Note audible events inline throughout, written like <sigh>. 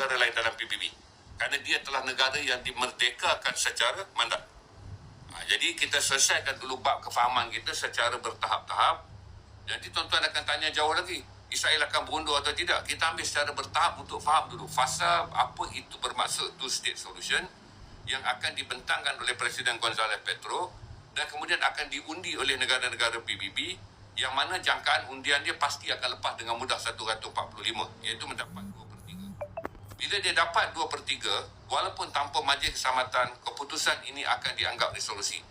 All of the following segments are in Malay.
negara lain dalam PBB. Kerana dia telah negara yang dimerdekakan secara mandat. Ha, jadi kita selesaikan dulu bab kefahaman kita secara bertahap-tahap. Nanti tuan-tuan akan tanya jauh lagi. Israel akan berundur atau tidak? Kita ambil secara bertahap untuk faham dulu fasa apa itu bermaksud two state solution yang akan dibentangkan oleh Presiden Gonzales Petro dan kemudian akan diundi oleh negara-negara PBB yang mana jangkaan undian dia pasti akan lepas dengan mudah 145 iaitu mendapat 2 per 3. Bila dia dapat 2 per 3, walaupun tanpa majlis keselamatan, keputusan ini akan dianggap resolusi.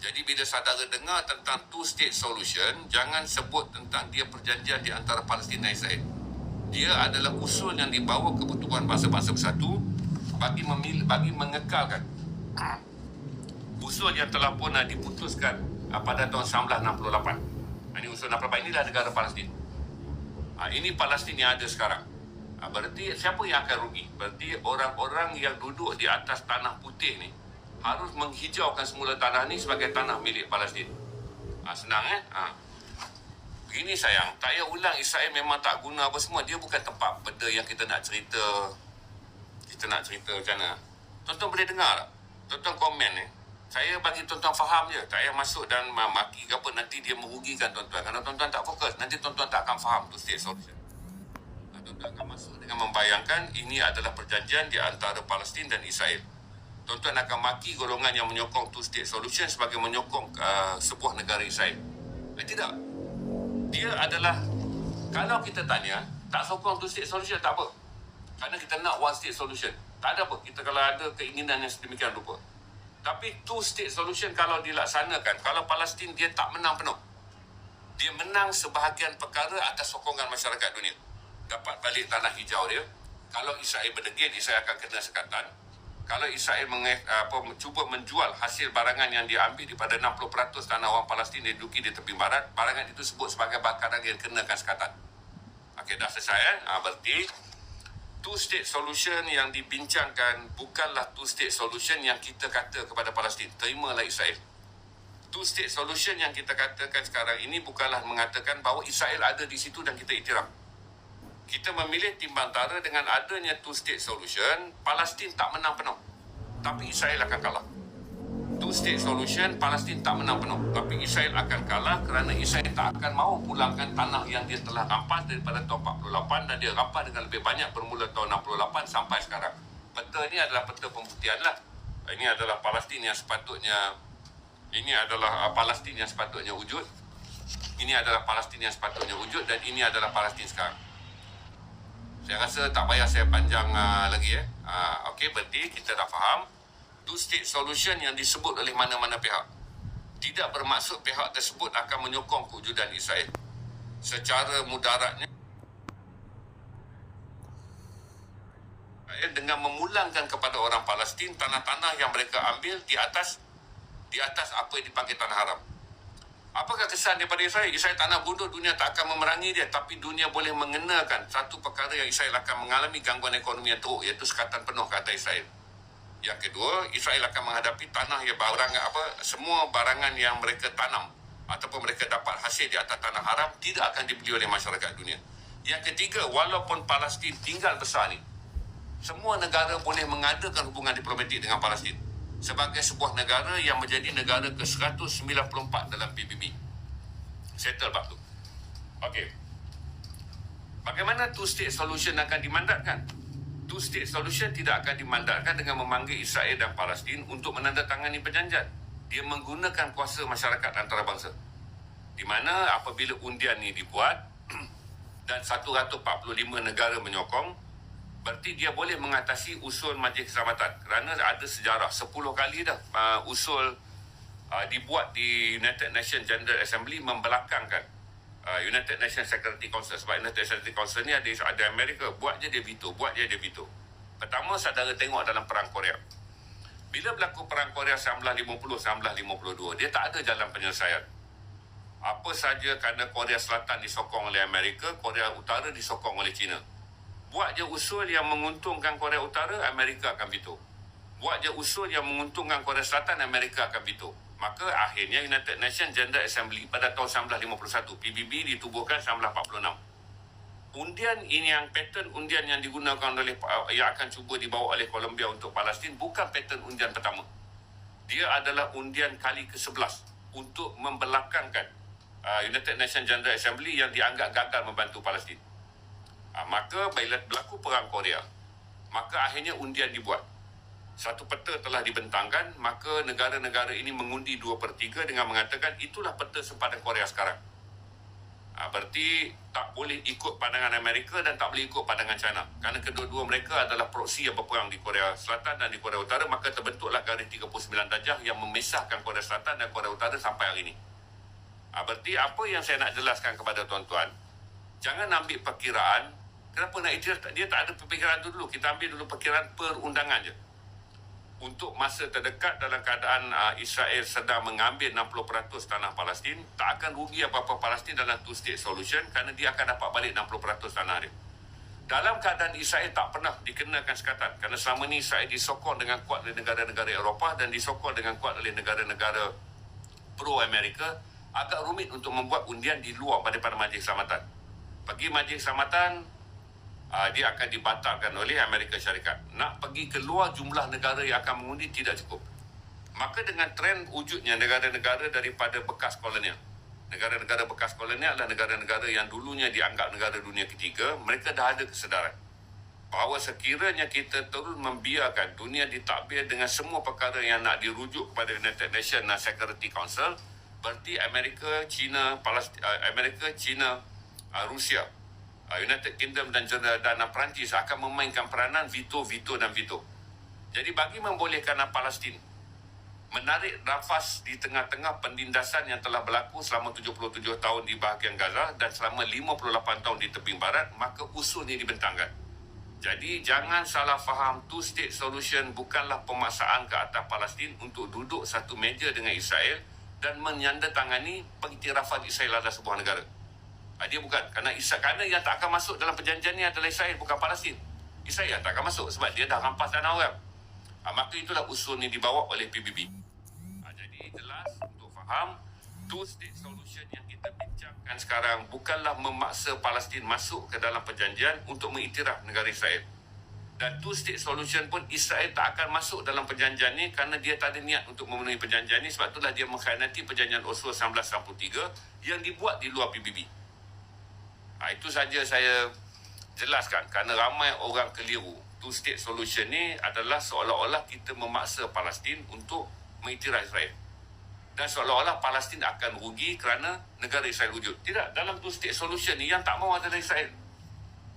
Jadi bila saudara dengar tentang two state solution, jangan sebut tentang dia perjanjian di antara Palestin dan Israel. Dia adalah usul yang dibawa kebutuhan bangsa-bangsa bersatu bagi memilih, bagi mengekalkan usul yang telah pun diputuskan uh, pada tahun 1968. Ini usul 68 inilah negara Palestin. Uh, ini Palestin yang ada sekarang. Uh, berarti siapa yang akan rugi? Berarti orang-orang yang duduk di atas tanah putih ni harus menghijaukan semula tanah ni sebagai tanah milik Palestin. Ha, senang eh? Ha. Begini sayang, tak payah ulang Israel memang tak guna apa semua. Dia bukan tempat benda yang kita nak cerita. Kita nak cerita macam mana. Tuan-tuan boleh dengar tak? Tuan-tuan komen eh. Saya bagi tuan-tuan faham je. Tak payah masuk dan maki ke apa. Nanti dia merugikan tuan-tuan. Kalau tuan-tuan tak fokus, nanti tuan-tuan tak akan faham tu state solution. Tuan-tuan akan masuk dengan membayangkan ini adalah perjanjian di antara Palestin dan Israel tuan-tuan akan maki golongan yang menyokong two state solution sebagai menyokong uh, sebuah negara Israel. Eh, tidak. Dia adalah kalau kita tanya tak sokong two state solution tak apa. Kerana kita nak one state solution. Tak ada apa. Kita kalau ada keinginan yang sedemikian rupa. Tapi two state solution kalau dilaksanakan, kalau Palestin dia tak menang penuh. Dia menang sebahagian perkara atas sokongan masyarakat dunia. Dapat balik tanah hijau dia. Kalau Israel berdegil, Israel akan kena sekatan kalau Israel menge, apa, cuba menjual hasil barangan yang diambil daripada 60% tanah orang Palestin yang duduki di tepi barat, barangan itu sebut sebagai bakaran yang kenakan sekatan. Okey, dah selesai eh? Ha, berarti two state solution yang dibincangkan bukanlah two state solution yang kita kata kepada Palestin. Terimalah Israel. Two state solution yang kita katakan sekarang ini bukanlah mengatakan bahawa Israel ada di situ dan kita iktiraf kita memilih timbang tara dengan adanya two state solution, Palestin tak menang penuh. Tapi Israel akan kalah. Two state solution, Palestin tak menang penuh. Tapi Israel akan kalah kerana Israel tak akan mahu pulangkan tanah yang dia telah rampas daripada tahun 48 dan dia rampas dengan lebih banyak bermula tahun 68 sampai sekarang. Peta ini adalah peta pembuktian lah. Ini adalah Palestin yang sepatutnya ini adalah uh, Palestin yang sepatutnya wujud. Ini adalah Palestin yang sepatutnya wujud dan ini adalah Palestin sekarang. Saya rasa tak payah saya panjang uh, lagi eh. Uh, Okey, berarti kita dah faham two state solution yang disebut oleh mana-mana pihak. Tidak bermaksud pihak tersebut akan menyokong kewujudan Israel. Secara mudaratnya dengan memulangkan kepada orang Palestin tanah-tanah yang mereka ambil di atas di atas apa yang dipanggil tanah haram. Apakah kesan daripada Israel? Israel tak nak bunuh, dunia tak akan memerangi dia. Tapi dunia boleh mengenakan satu perkara yang Israel akan mengalami gangguan ekonomi yang teruk, iaitu sekatan penuh ke atas Israel. Yang kedua, Israel akan menghadapi tanah yang barang apa semua barangan yang mereka tanam ataupun mereka dapat hasil di atas tanah haram tidak akan dibeli oleh masyarakat dunia. Yang ketiga, walaupun Palestin tinggal besar ni, semua negara boleh mengadakan hubungan diplomatik dengan Palestin sebagai sebuah negara yang menjadi negara ke-194 dalam PBB. Settle bab tu. Okey. Bagaimana two state solution akan dimandatkan? Two state solution tidak akan dimandatkan dengan memanggil Israel dan Palestin untuk menandatangani perjanjian. Dia menggunakan kuasa masyarakat antarabangsa. Di mana apabila undian ini dibuat <clears throat> dan 145 negara menyokong, berarti dia boleh mengatasi usul Majlis Keselamatan. Kerana ada sejarah. 10 kali dah uh, usul uh, dibuat di United Nations General Assembly membelakangkan uh, United Nations Security Council. Sebab United Security Council ni ada ada Amerika. Buat je dia veto buat je dia veto pertama saudara tengok dalam perang Korea. Bila berlaku perang Korea 1950 1952 dia tak ada jalan penyelesaian. Apa saja kerana Korea Selatan disokong oleh Amerika Korea Utara disokong oleh China buat je usul yang menguntungkan Korea Utara, Amerika akan veto. Buat je usul yang menguntungkan Korea Selatan, Amerika akan veto. Maka akhirnya United Nations General Assembly pada tahun 1951, PBB ditubuhkan 1946. undian ini yang pattern undian yang digunakan oleh uh, yang akan cuba dibawa oleh Colombia untuk Palestin bukan pattern undian pertama. Dia adalah undian kali ke-11 untuk membelakangkan uh, United Nations General Assembly yang dianggap gagal membantu Palestin. Uh, maka bila berlaku perang Korea, maka akhirnya undian dibuat. Satu peta telah dibentangkan, maka negara-negara ini mengundi 2 per 3 dengan mengatakan itulah peta sempadan Korea sekarang. Ha, berarti tak boleh ikut pandangan Amerika dan tak boleh ikut pandangan China. Kerana kedua-dua mereka adalah proksi yang berperang di Korea Selatan dan di Korea Utara, maka terbentuklah garis 39 darjah yang memisahkan Korea Selatan dan Korea Utara sampai hari ini. Ha, berarti apa yang saya nak jelaskan kepada tuan-tuan, jangan ambil perkiraan, kenapa nak dia, dia tak ada perkiraan tu dulu. Kita ambil dulu perkiraan perundangan je untuk masa terdekat dalam keadaan uh, Israel sedang mengambil 60% tanah Palestin, tak akan rugi apa-apa Palestin dalam two state solution kerana dia akan dapat balik 60% tanah dia. Dalam keadaan Israel tak pernah dikenakan sekatan kerana selama ini Israel disokong dengan kuat oleh negara-negara Eropah dan disokong dengan kuat oleh negara-negara pro-Amerika, agak rumit untuk membuat undian di luar daripada Majlis Keselamatan. Pergi Majlis Keselamatan, uh, dia akan dibatalkan oleh Amerika Syarikat. Nak pergi keluar jumlah negara yang akan mengundi tidak cukup. Maka dengan trend wujudnya negara-negara daripada bekas kolonial. Negara-negara bekas kolonial adalah negara-negara yang dulunya dianggap negara dunia ketiga. Mereka dah ada kesedaran. Bahawa sekiranya kita terus membiarkan dunia ditakbir dengan semua perkara yang nak dirujuk kepada United Nations dan Security Council, berarti Amerika, China, Palestin, uh, Amerika, China, uh, Rusia United Kingdom dan dan Perancis akan memainkan peranan veto, veto dan veto. Jadi bagi membolehkan Palestin menarik nafas di tengah-tengah pendindasan yang telah berlaku selama 77 tahun di bahagian Gaza dan selama 58 tahun di tebing barat, maka usul ini dibentangkan. Jadi jangan salah faham two state solution bukanlah pemaksaan ke atas Palestin untuk duduk satu meja dengan Israel dan menyandatangani pengiktirafan Israel adalah sebuah negara. Ha, dia bukan. Kerana Israel, kerana yang tak akan masuk dalam perjanjian ni adalah Israel, bukan Palestin. Israel tak akan masuk sebab dia dah rampas tanah orang. Ha, maka itulah usul ni dibawa oleh PBB. Ha, jadi jelas untuk faham, two-state solution yang kita bincangkan sekarang bukanlah memaksa Palestin masuk ke dalam perjanjian untuk mengiktiraf negara Israel. Dan two-state solution pun Israel tak akan masuk dalam perjanjian ni kerana dia tak ada niat untuk memenuhi perjanjian ni sebab itulah dia mengkhianati perjanjian Oslo 1993 yang dibuat di luar PBB. Ha, itu saja saya jelaskan kerana ramai orang keliru. Two state solution ni adalah seolah-olah kita memaksa Palestin untuk mengiktiraf Israel. Dan seolah-olah Palestin akan rugi kerana negara Israel wujud. Tidak, dalam two state solution ni yang tak mahu adalah Israel.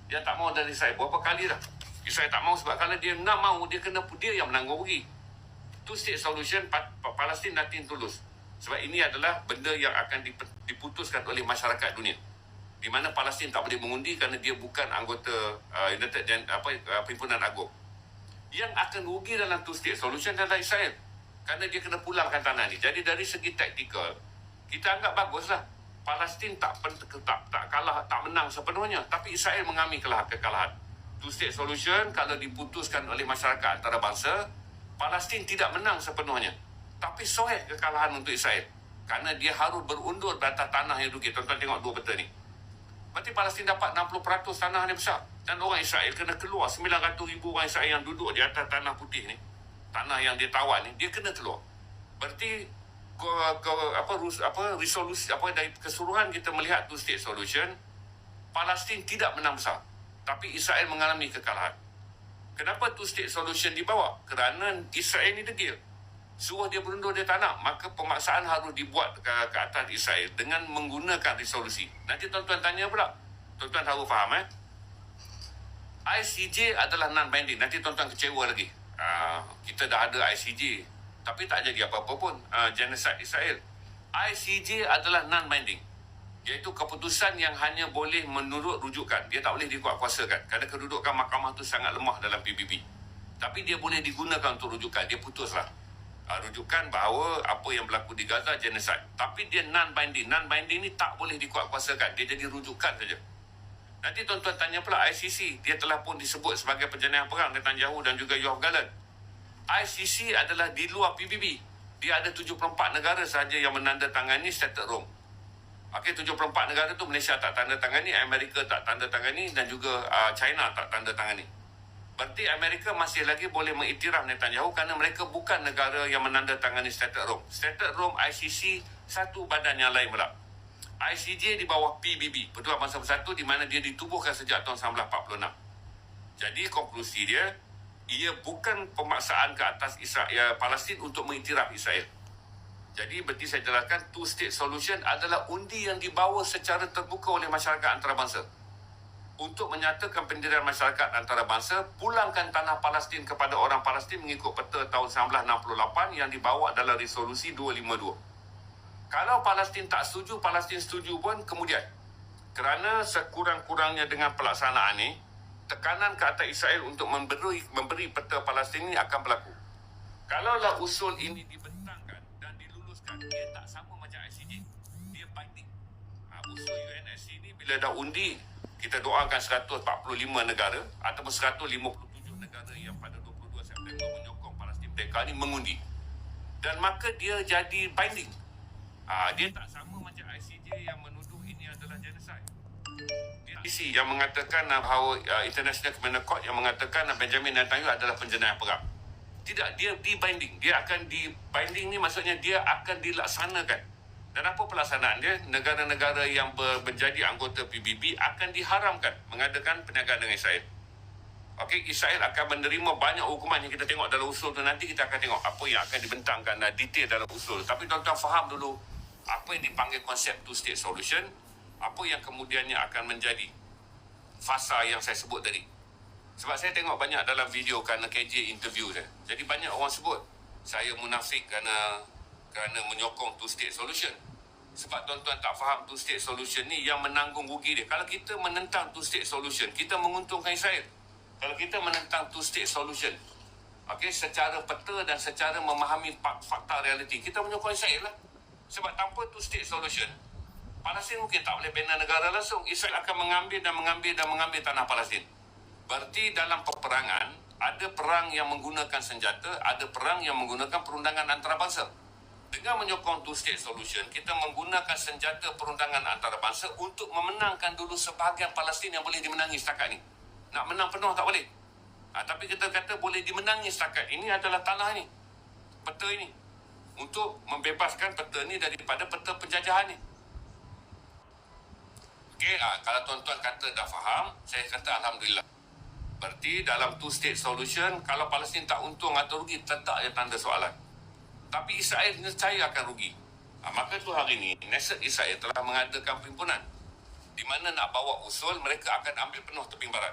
Yang tak mahu adalah Israel. Berapa kali dah? Israel tak mahu sebab kalau dia nak mahu, dia kena dia yang menanggung rugi. Two state solution, Palestin nanti tulus. Sebab ini adalah benda yang akan diputuskan oleh masyarakat dunia di mana Palestin tak boleh mengundi kerana dia bukan anggota uh, United dan apa uh, Perhimpunan Agung. Yang akan rugi dalam two state solution adalah Israel. Kerana dia kena pulangkan tanah ni. Jadi dari segi taktikal, kita anggap baguslah. Palestin tak, tak tak kalah tak menang sepenuhnya tapi Israel mengalami kelah, kekalahan. Two state solution kalau diputuskan oleh masyarakat antarabangsa, Palestin tidak menang sepenuhnya. Tapi sohek kekalahan untuk Israel. Kerana dia harus berundur di atas tanah yang rugi. Tuan-tuan tengok dua peta ni. Berarti Palestin dapat 60% tanah yang besar. Dan orang Israel kena keluar. 900 ribu orang Israel yang duduk di atas tanah putih ni. Tanah yang dia tawan ni. Dia kena keluar. Berarti ke, ke, apa, rus, apa resolusi apa dari keseluruhan kita melihat two state solution Palestin tidak menang besar tapi Israel mengalami kekalahan kenapa two state solution dibawa kerana Israel ni degil suruh dia berundur dia tak nak maka pemaksaan harus dibuat ke, ke atas Israel dengan menggunakan resolusi. Nanti tuan-tuan tanya pula. Tuan-tuan harus faham eh? ICJ adalah non-binding. Nanti tuan-tuan kecewa lagi. Uh, kita dah ada ICJ tapi tak jadi apa-apa pun. Uh, genocide Israel. ICJ adalah non-binding. Iaitu keputusan yang hanya boleh menurut rujukan. Dia tak boleh dikuat kuasakan kerana kedudukan mahkamah tu sangat lemah dalam PBB tapi dia boleh digunakan untuk rujukan. Dia putuslah uh, rujukan bahawa apa yang berlaku di Gaza genocide. Tapi dia non-binding. Non-binding ni tak boleh dikuat-kuasakan. Dia jadi rujukan saja. Nanti tuan-tuan tanya pula ICC. Dia telah pun disebut sebagai perjanjian perang Netanyahu dan juga Yoav Galan. ICC adalah di luar PBB. Dia ada 74 negara sahaja yang menandatangani Statute Rome. Okey, 74 negara tu Malaysia tak tanda tangani, Amerika tak tanda tangani dan juga uh, China tak tanda tangani. Berarti Amerika masih lagi boleh mengiktiraf Netanyahu kerana mereka bukan negara yang menandatangani Statut Rome. Statut Rome ICC satu badan yang lain pula. ICJ di bawah PBB, Pertuan Bangsa Bersatu di mana dia ditubuhkan sejak tahun 1946. Jadi konklusi dia, ia bukan pemaksaan ke atas Israel Palestin untuk mengiktiraf Israel. Jadi berarti saya jelaskan two state solution adalah undi yang dibawa secara terbuka oleh masyarakat antarabangsa. Untuk menyatakan pendirian masyarakat antarabangsa, pulangkan tanah Palestin kepada orang Palestin mengikut peta tahun 1968 yang dibawa dalam resolusi 252. Kalau Palestin tak setuju, Palestin setuju pun kemudian. Kerana sekurang-kurangnya dengan pelaksanaan ini, tekanan ke atas Israel untuk memberi memberi peta Palestin ini akan berlaku. Kalaulah usul ini dibentangkan dan diluluskan, dia tak sama macam ICJ. Dia binding. Ha, usul UNSC ini bila dah undi, kita doakan 145 negara ataupun 157 negara yang pada 22 September menyokong Palestin mereka ini mengundi. Dan maka dia jadi binding. Ha, dia tak sama macam ICJ yang menuduh ini adalah genocide. ICC yang mengatakan uh, bahawa uh, International Criminal Court yang mengatakan Benjamin Netanyahu adalah penjenayah perang. Tidak, dia di binding. Dia akan di binding ni maksudnya dia akan dilaksanakan. Dan apa pelaksanaan dia? Negara-negara yang ber, menjadi anggota PBB akan diharamkan mengadakan perniagaan dengan Israel. Okey, Israel akan menerima banyak hukuman yang kita tengok dalam usul tu nanti kita akan tengok apa yang akan dibentangkan dan detail dalam usul. Tapi tuan-tuan faham dulu apa yang dipanggil konsep two state solution apa yang kemudiannya akan menjadi fasa yang saya sebut tadi. Sebab saya tengok banyak dalam video kerana KJ interview saya. Jadi banyak orang sebut saya munafik kerana kerana menyokong two state solution. Sebab tuan-tuan tak faham two state solution ni yang menanggung rugi dia. Kalau kita menentang two state solution, kita menguntungkan Israel. Kalau kita menentang two state solution, okay, secara peta dan secara memahami fakta realiti, kita menyokong Israel lah. Sebab tanpa two state solution, Palestin mungkin tak boleh bina negara langsung. Israel akan mengambil dan mengambil dan mengambil tanah Palestin. Berarti dalam peperangan, ada perang yang menggunakan senjata, ada perang yang menggunakan perundangan antarabangsa. Dengan menyokong two-state solution, kita menggunakan senjata perundangan antarabangsa untuk memenangkan dulu sebahagian Palestin yang boleh dimenangi setakat ini. Nak menang penuh tak boleh. Ha, tapi kita kata boleh dimenangi setakat ini adalah tanah ini. Peta ini. Untuk membebaskan peta ini daripada peta penjajahan ini. Okey, ha, kalau tuan-tuan kata dah faham, saya kata Alhamdulillah. Berarti dalam two state solution, kalau Palestin tak untung atau rugi, tetap ada tanda soalan. Tapi Israel percaya akan rugi. Ha, maka tu hari ini, Neset Israel telah mengadakan perhimpunan di mana nak bawa usul, mereka akan ambil penuh teping barat.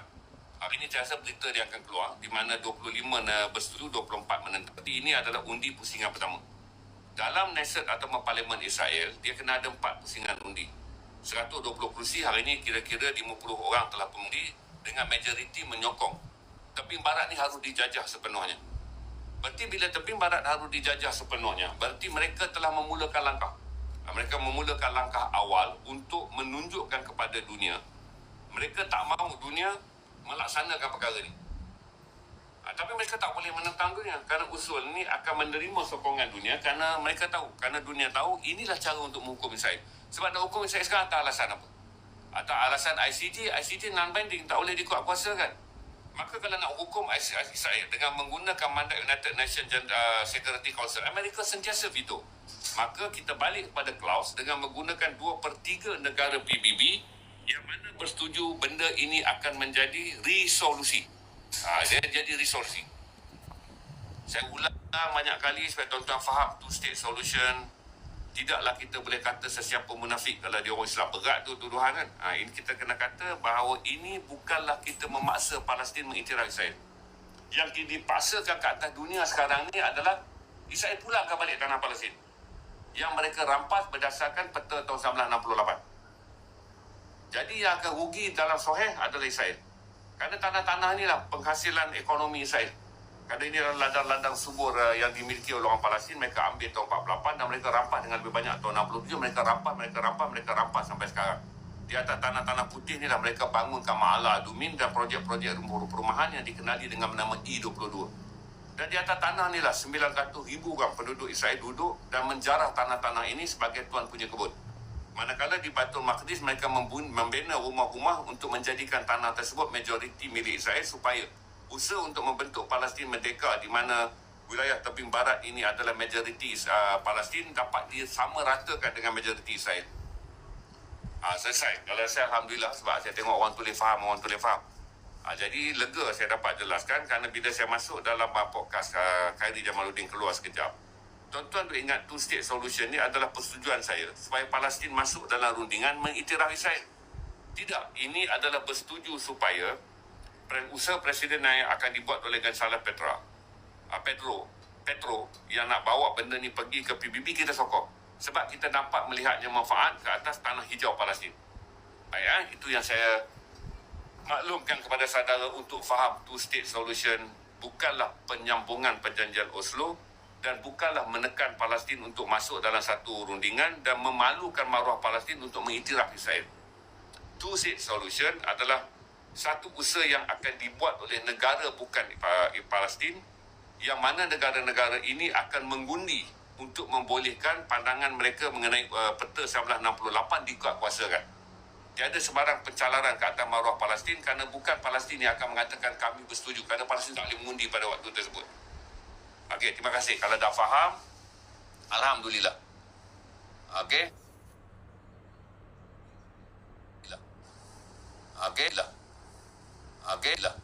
Hari ini saya rasa berita dia akan keluar di mana 25 bersetuju, 24 menentang. Jadi ini adalah undi pusingan pertama. Dalam Neset atau Parlimen Israel, dia kena ada empat pusingan undi. 120 kursi hari ini kira-kira 50 orang telah pengundi dengan majoriti menyokong. Teping barat ni harus dijajah sepenuhnya. Berarti bila teping barat harus dijajah sepenuhnya, berarti mereka telah memulakan langkah. Mereka memulakan langkah awal untuk menunjukkan kepada dunia. Mereka tak mahu dunia melaksanakan perkara ni. Ha, tapi mereka tak boleh menentang dunia kerana usul ni akan menerima sokongan dunia kerana mereka tahu, kerana dunia tahu inilah cara untuk menghukum Israel. Sebab nak hukum Israel sekarang tak alasan apa? Atau alasan ICJ, ICJ non-binding, tak boleh dikuat kuasa kan? Maka kalau nak hukum Israel dengan menggunakan mandat United Nations uh, Security Council, Amerika sentiasa veto. Maka kita balik kepada clause dengan menggunakan 2 per 3 negara PBB yang mana bersetuju benda ini akan menjadi resolusi. Ha, dia jadi resolusi. Saya ulang banyak kali supaya tuan-tuan faham two state solution. Tidaklah kita boleh kata sesiapa munafik kalau dia orang Islam berat tu tuduhan kan. Ha, ini kita kena kata bahawa ini bukanlah kita memaksa Palestin mengiktiraf Israel. Yang dipaksakan ke atas dunia sekarang ni adalah Israel pulangkan balik tanah Palestin. Yang mereka rampas berdasarkan peta tahun 1968. Jadi yang akan rugi dalam soheh adalah Israel. Kerana tanah-tanah inilah penghasilan ekonomi Israel. Kerana ini adalah ladang-ladang subur uh, yang dimiliki oleh orang Palestin. Mereka ambil tahun 48 dan mereka rampas dengan lebih banyak tahun 67. Mereka rampas, mereka rampas, mereka rampas sampai sekarang. Di atas tanah-tanah putih inilah mereka bangunkan Ma'ala Adumin dan projek-projek rumah perumahan yang dikenali dengan nama E22. Dan di atas tanah inilah 900 ribu orang penduduk Israel duduk dan menjarah tanah-tanah ini sebagai tuan punya kebun. Manakala di Baitul Maqdis mereka membina rumah-rumah untuk menjadikan tanah tersebut majoriti milik Israel supaya usaha untuk membentuk Palestin merdeka di mana wilayah tebing barat ini adalah majoriti uh, Palestin dapat disama ratakan dengan majoriti Israel. Ah, selesai. Kalau saya Alhamdulillah sebab saya tengok orang tulis faham, orang tulis faham. Ah, jadi lega saya dapat jelaskan kerana bila saya masuk dalam uh, podcast uh, Khairi Jamaluddin keluar sekejap. Tuan-tuan tu ingat two state solution ni adalah persetujuan saya supaya Palestin masuk dalam rundingan mengiktiraf Israel. Tidak, ini adalah bersetuju supaya usaha presiden yang akan dibuat oleh Gonzalo Petra. Uh, Pedro, Petro yang nak bawa benda ni pergi ke PBB kita sokong. Sebab kita dapat melihatnya manfaat ke atas tanah hijau Palestin. Baik, eh? itu yang saya maklumkan kepada saudara untuk faham two state solution bukanlah penyambungan perjanjian Oslo dan bukanlah menekan Palestin untuk masuk dalam satu rundingan dan memalukan maruah Palestin untuk mengiktiraf Israel. Two state solution adalah satu usaha yang akan dibuat oleh negara bukan eh, Palestin yang mana negara-negara ini akan mengundi untuk membolehkan pandangan mereka mengenai uh, peta 1968 dikuatkuasakan. Tiada sebarang pencalaran ke atas maruah Palestin kerana bukan Palestin yang akan mengatakan kami bersetuju kerana Palestin tak boleh mengundi pada waktu tersebut. Okey, terima kasih. Kalau dah faham, alhamdulillah. Okey. Okey. Okay. Aguila.